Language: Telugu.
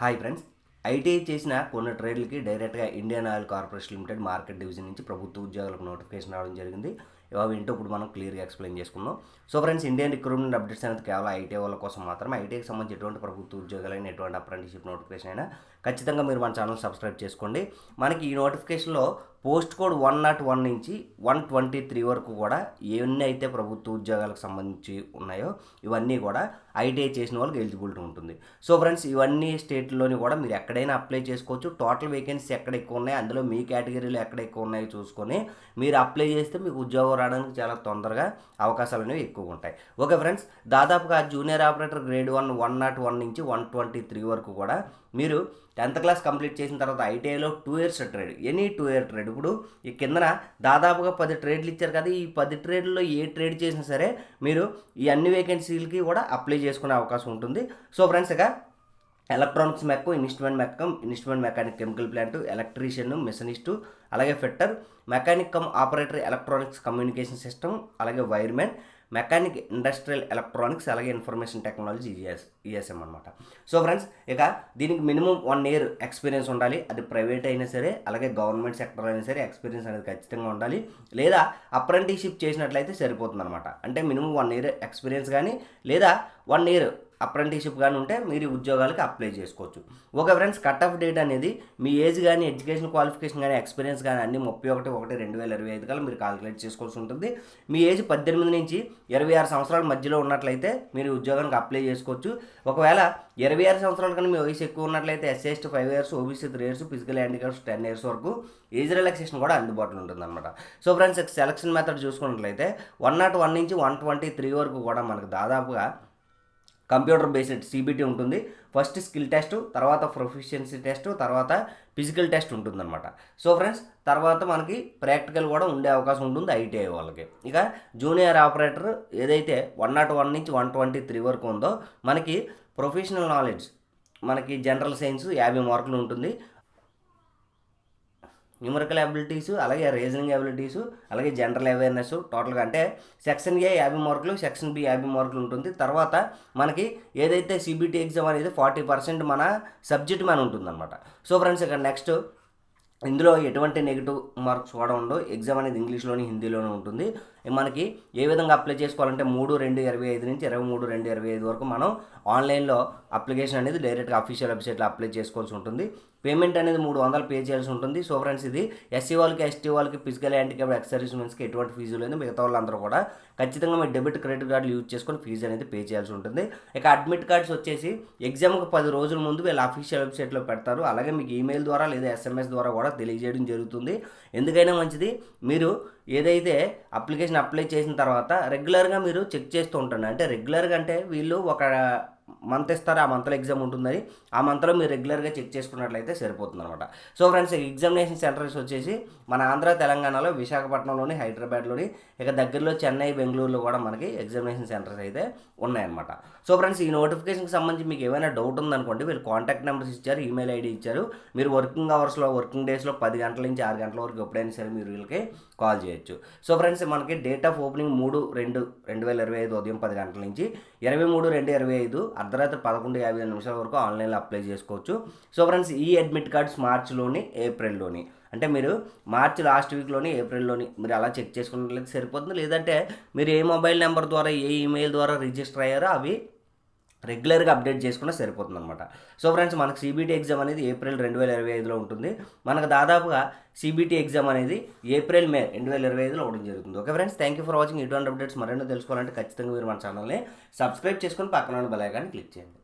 Hi friends. ఐటీఐ చేసిన కొన్ని ట్రేడ్లకి డైరెక్ట్గా Indian oil corporation limited market division నుంచి ప్రభుత్వ ఉద్యోగులకు నోటిఫికేషన్ రావడం జరిగింది. అవి ఏంటో ఇప్పుడు మనం క్లియర్గా ఎక్స్ప్లెయిన్ చేసుకుందాం. So friends Indian recruitment updates అనేది కేవలం ఐటీఐ వాళ్ళ కోసం మాత్రమే. ఐటీఐకి సంబంధించి ఎటువంటి ప్రభుత్వ ఉద్యోగాలైన ఎటువంటి అప్రెంటిషిప్ నోటిఫికేషన్ అయినా ఖచ్చితంగా మీరు మన ఛానల్ సబ్స్క్రైబ్ చేసుకోండి. మనకి ఈ నోటిఫికేషన్లో post code one nought one నుంచి వన్ ట్వంటీ త్రీ వరకు కూడా ఎన్ని అయితే ప్రభుత్వ ఉద్యోగాలకు సంబంధించి ఉన్నాయో ఇవన్నీ కూడా ఐటీఐ చేసిన వాళ్ళకి ఎలిజిబిలిటీ ఉంటుంది. సో ఫ్రెండ్స్ ఇవన్నీ స్టేట్లోని కూడా మీరు ఎక్కడైనా అప్లై చేసుకోవచ్చు. టోటల్ వేకెన్సీ ఎక్కడ ఎక్కువ ఉన్నాయి అందులో మీ కేటగిరీలో ఎక్కడ ఎక్కువ ఉన్నాయో చూసుకొని మీరు అప్లై చేస్తే మీకు ఉద్యోగం రావడానికి చాలా తొందరగా అవకాశాలు అనేవి ఎక్కువగా ఉంటాయి. ఓకే ఫ్రెండ్స్ దాదాపుగా junior operator grade one one nought one నుంచి వన్ ట్వంటీ త్రీ వరకు కూడా మీరు టెన్త్ క్లాస్ కంప్లీట్ చేసిన తర్వాత ఐటీఐలో two years trade any two year trade. ఇప్పుడు ఈ కిందన దాదాపుగా పది ట్రేడ్లు ఇచ్చారు కదా ఈ పది ట్రేడ్లో ఏ ట్రేడ్ చేసినా సరే మీరు ఈ అన్ని వేకెన్సీలకి కూడా అప్లై చేసుకునే అవకాశం ఉంటుంది. సో ఫ్రెండ్స్ ఇక electronics mech instrument mech instrument mechanic chemical plant electrician machinist అలాగే fitter mechanic cum operator electronics communication system అలాగే వైర్మెన్ మెకానిక్ ఇండస్ట్రియల్ ఎలక్ట్రానిక్స్ అలాగే ఇన్ఫర్మేషన్ టెక్నాలజీ ఈఎస్ ఈఎస్ఎం అనమాట సో ఫ్రెండ్స్ ఇక దీనికి మినిమం వన్ ఇయర్ ఎక్స్పీరియన్స్ ఉండాలి. అది ప్రైవేట్ అయినా సరే అలాగే గవర్నమెంట్ సెక్టర్ అయినా సరే ఎక్స్పీరియన్స్ అనేది ఖచ్చితంగా ఉండాలి. లేదా అప్రెంటిషిప్ చేసినట్లయితే సరిపోతుంది అనమాట అంటే మినిమం వన్ ఇయర్ ఎక్స్పీరియన్స్ కానీ లేదా వన్ ఇయర్ అప్రెంటిషిప్ కానీ ఉంటే మీరు ఉద్యోగాలకు ఉద్యోగాలకి అప్లై చేసుకోవచ్చు. ఒక ఫ్రెండ్స్ కట్ ఆఫ్ డేట్ అనేది మీ ఏజ్ కానీ ఎడ్యుకేషన్ క్వాలిఫికేషన్ కానీ ఎక్స్పీరియన్స్ కానీ అన్ని ముప్పై ఒకటి ఒకటి రెండు వేల ఇరవై ఐదు కల్లా మీరు కాలిక్యులేట్ చేసుకోవాల్సి ఉంటుంది. మీ ఏజ్ పద్దెనిమిది నుంచి ఇరవై ఆరు సంవత్సరాల మధ్యలో ఉన్నట్లయితే మీరు ఉద్యోగానికి అప్లై చేసుకోవచ్చు. ఒకవేళ ఇరవై ఆరు సంవత్సరాల కన్నా మీ వయసు ఎక్కువ ఉన్నట్లయితే SST five years OBC three years physical handicaps ten years వరకు ఏజ్ రిలాక్సేషన్ కూడా అందుబాటులో ఉంటుంది అనమాట సో ఫ్రెండ్స్ సెలక్షన్ మెథడ్ చూసుకున్నట్లయితే వన్ నాట్ వన్ నుంచి వన్ ట్వంటీ త్రీ వరకు కూడా మనకు దాదాపుగా కంప్యూటర్ బేస్డ్ సిబిటీ ఉంటుంది. ఫస్ట్ స్కిల్ టెస్ట్ తర్వాత ప్రొఫిషియన్సీ టెస్ట్ తర్వాత ఫిజికల్ టెస్ట్ ఉంటుందన్నమాట. సో ఫ్రెండ్స్ తర్వాత మనకి ప్రాక్టికల్ కూడా ఉండే అవకాశం ఉంటుంది ఐటీఐ వాళ్ళకి. ఇక జూనియర్ ఆపరేటర్ ఏదైతే వన్ నాట్ వన్ నుంచి వన్ ట్వంటీ త్రీ వరకు ఉందో మనకి ప్రొఫెషనల్ నాలెడ్జ్ మనకి జనరల్ సైన్స్ యాభై మార్కులు ఉంటుంది. న్యూమరికల్ అబిలిటీస్ అలాగే రీజనింగ్ అబిలిటీస్ అలాగే జనరల్ అవేర్నెస్ టోటల్గా అంటే సెక్షన్ ఏ యాభై మార్కులు సెక్షన్ బి యాభై మార్కులు ఉంటుంది. తర్వాత మనకి ఏదైతే సిబిటీ ఎగ్జామ్ అనేది ఫార్టీ పర్సెంట్ మన సబ్జెక్ట్ మన ఉంటుందన్నమాట. సో ఫ్రెండ్స్ ఇక్కడ నెక్స్ట్ ఇందులో ఎటువంటి నెగిటివ్ మార్క్స్ కూడా ఉండవు. ఎగ్జామ్ అనేది ఇంగ్లీష్లోని హిందీలోనే ఉంటుంది. మనకి ఏ విధంగా అప్లై చేసుకోవాలంటే మూడు రెండు ఇరవై ఐదు నుంచి ఇరవై మూడు రెండు ఇరవై ఐదు వరకు మనం ఆన్లైన్లో అప్లికేషన్ అనేది డైరెక్ట్గా అఫీషియల్ వెబ్సైట్లో అప్లై చేసుకోవాల్సి ఉంటుంది. పేమెంట్ అనేది మూడు వందలు పే చేయాల్సి ఉంటుంది. సో ఫ్రెండ్స్ ఇది ఎస్సీ వాళ్ళకి ఎస్టీ వాళ్ళకి ఫిజికల్ హ్యాండిక్యాప్ ఎక్స్ మెన్స్కి ఎటువంటి ఫీజు లేదు. మిగతా వాళ్ళందరూ కూడా ఖచ్చితంగా మీ డెబిట్ క్రెడిట్ కార్డులు యూజ్ చేసుకొని ఫీజు అనేది పే చేయాల్సి ఉంటుంది. ఇక అడ్మిట్ కార్డ్స్ వచ్చేసి ఎగ్జామ్కి పది రోజుల ముందు వీళ్ళు అఫీషియల్ వెబ్సైట్లో పెడతారు. అలాగే మీకు ఈమెయిల్ ద్వారా లేదా ఎస్ఎంఎస్ ద్వారా కూడా తెలియజేయడం జరుగుతుంది. ఎందుకైనా మంచిది మీరు ఏదైతే అప్లికేషన్ అప్లై చేసిన తర్వాత రెగ్యులర్గా మీరు చెక్ చేస్తూ ఉంటాను అంటే రెగ్యులర్గా అంటే వీళ్ళు ఒక మంత్ ఇస్తారు ఆ మంత్లో ఎగ్జామ్ ఉంటుందని ఆ మంత్లో మీరు రెగ్యులర్గా చెక్ చేసుకున్నట్లయితే సరిపోతుంది అనమాట సో ఫ్రెండ్స్ ఎగ్జామినేషన్ సెంటర్స్ వచ్చేసి మన ఆంధ్ర తెలంగాణలో విశాఖపట్నంలోని హైదరాబాద్లోని ఇక దగ్గరలో చెన్నై బెంగళూరులో కూడా మనకి ఎగ్జామినేషన్ సెంటర్స్ అయితే ఉన్నాయన్నమాట. సో ఫ్రెండ్స్ ఈ నోటిఫికేషన్కి సంబంధించి మీకు ఏమైనా డౌట్ ఉందనుకోండి వీళ్ళు కాంటాక్ట్ నెంబర్స్ ఇచ్చారు ఈమెయిల్ ఐడి ఇచ్చారు మీరు వర్కింగ్ అవర్స్లో వర్కింగ్ డేస్లో పది గంటల నుంచి ఆరు గంటల వరకు ఎప్పుడైనా సరే మీరు వీళ్ళకి కాల్ చేయొచ్చు. సో ఫ్రెండ్స్ మనకి డేట్ ఆఫ్ ఓపెనింగ్ మూడు రెండు రెండు వేల ఇరవై ఐదు ఉదయం పది గంటల నుంచి ఇరవై మూడు రెండు ఇరవై ఐదు అర్ధరాత్రి పదకొండు యాభై ఐదు నిమిషాల వరకు ఆన్లైన్లో అప్లై చేసుకోవచ్చు. సో ఫ్రెండ్స్ ఈ అడ్మిట్ కార్డ్స్ మార్చిలోని ఏప్రిల్లోని. అంటే మీరు మార్చి లాస్ట్ వీక్లోని ఏప్రిల్లోని. మీరు అలా చెక్ చేసుకున్నట్లయితే సరిపోతుంది. లేదంటే మీరు ఏ మొబైల్ నెంబర్ ద్వారా ఏ ఈమెయిల్ ద్వారా రిజిస్టర్ అయ్యారో అవి రెగ్యులర్గా అప్డేట్ చేసుకున్నా సరిపోతుంది అనమాట సో ఫ్రెండ్స్ మనకు సిబిటీ ఎగ్జామ్ అనేది ఏప్రిల్ రెండు వేల ఇరవై ఐదులో ఉంటుంది. మనకు దాదాపుగా సిబిటీ ఎగ్జామ్ అనేది ఏప్రిల్ మే రెండు వేల ఇరవై ఐదులో అవడం జరుగుతుంది. Okay friends thank you for watching. ఇటువంటి అప్డేట్స్ మరెన్నో తెలుసుకోవాలంటే ఖచ్చితంగా మీరు మన ఛానల్ని సబ్స్క్రైబ్ చేసుకొని పక్కన బెల్ ఐకాన్ని క్లిక్ చేయండి.